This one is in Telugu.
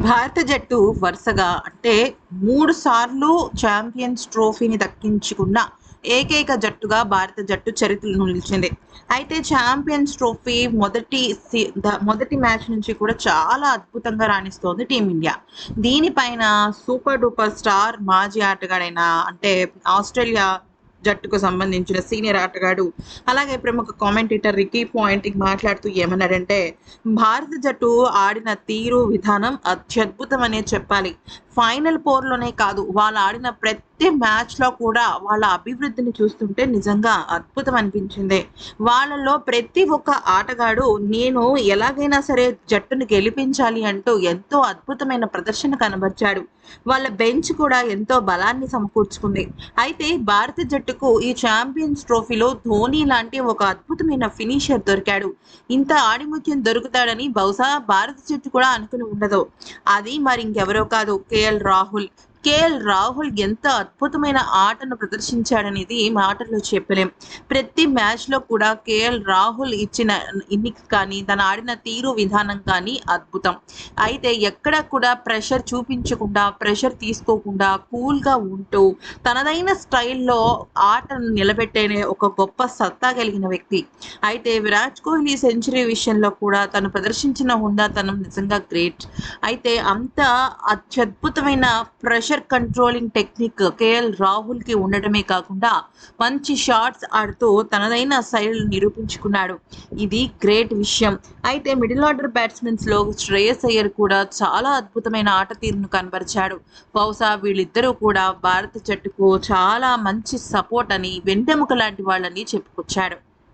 భారత జట్టు వరుసగా అంటే మూడు సార్లు ఛాంపియన్స్ ట్రోఫీని దక్కించుకున్న ఏకైక జట్టుగా భారత జట్టు చరిత్రను నిలిచింది. అయితే ఛాంపియన్స్ ట్రోఫీ మొదటి మొదటి మ్యాచ్ నుంచి కూడా చాలా అద్భుతంగా రాణిస్తోంది టీమిండియా దీనిపైన సూపర్ డూపర్ స్టార్ మాజీ ఆటగాడైన అంటే ఆస్ట్రేలియా జట్టుకు సంబంధించిన సీనియర్ ఆటగాడు. అలాగే ప్రముఖ కామెంటేటర్ రికీ పాయింట్ మాట్లాడుతూ ఏమన్నాడంటే భారత జట్టు ఆడిన తీరు విధానం అత్యద్భుతమనే చెప్పాలి. ఫైనల్ పోర్లోనే కాదు వాళ్ళు ఆడిన ప్రతి ప్రతి మ్యాచ్లో కూడా వాళ్ళ అభివృద్ధిని చూస్తుంటే నిజంగా అద్భుతం అనిపించింది. వాళ్ళలో ప్రతి ఒక్క ఆటగాడు నేను ఎలాగైనా సరే జట్టును గెలిపించాలి అంటూ ఎంతో అద్భుతమైన ప్రదర్శన కనబర్చాడు. వాళ్ళ బెంచ్ కూడా ఎంతో బలాన్ని సమకూర్చుకుంది. అయితే భారత జట్టుకు ఈ ఛాంపియన్స్ ట్రోఫీలో ధోని లాంటి ఒక అద్భుతమైన ఫినిషర్ దొరికాడు. ఇంత ఆడిముత్యం దొరుకుతాడని బహుశా భారత జట్టు కూడా అనుకుని ఉండదు. అది మరి ఇంకెవరో కాదు కేఎల్ రాహుల్. కేఎల్ రాహుల్ ఎంత అద్భుతమైన ఆటను ప్రదర్శించాడనేది మాటల్లో చెప్పలేం. ప్రతి మ్యాచ్లో కూడా కేఎల్ రాహుల్ ఇచ్చిన ఇన్నింగ్స్ కానీ తను ఆడిన తీరు విధానం కానీ అద్భుతం. అయితే ఎక్కడ కూడా ప్రెషర్ చూపించకుండా ప్రెషర్ తీసుకోకుండా కూల్గా ఉంటూ తనదైన స్టైల్లో ఆటను నిలబెట్టేనే ఒక గొప్ప సత్తా కలిగిన వ్యక్తి. అయితే విరాట్ కోహ్లీ సెంచరీ విషయంలో కూడా తను ప్రదర్శించిన హుందాతనం నిజంగా గ్రేట్. అయితే అంత అత్యద్భుతమైన ప్రెషర్ కంట్రోలింగ్ టెక్నిక్ కేఎల్ రాహుల్కి ఉండటమే కాకుండా మంచి షాట్స్ ఆడుతూ తనదైన శైలిని నిరూపించుకున్నాడు. ఇది గ్రేట్ విషయం. అయితే మిడిల్ ఆర్డర్ బ్యాట్స్మెన్స్లో శ్రేయస్ అయ్యర్ కూడా చాలా అద్భుతమైన ఆట తీరును కనబరిచాడు. బహుశా వీళ్ళిద్దరూ కూడా భారత జట్టుకు చాలా మంచి సపోర్ట్ అని వెంటెముక లాంటి వాళ్ళని చెప్పుకొచ్చాడు.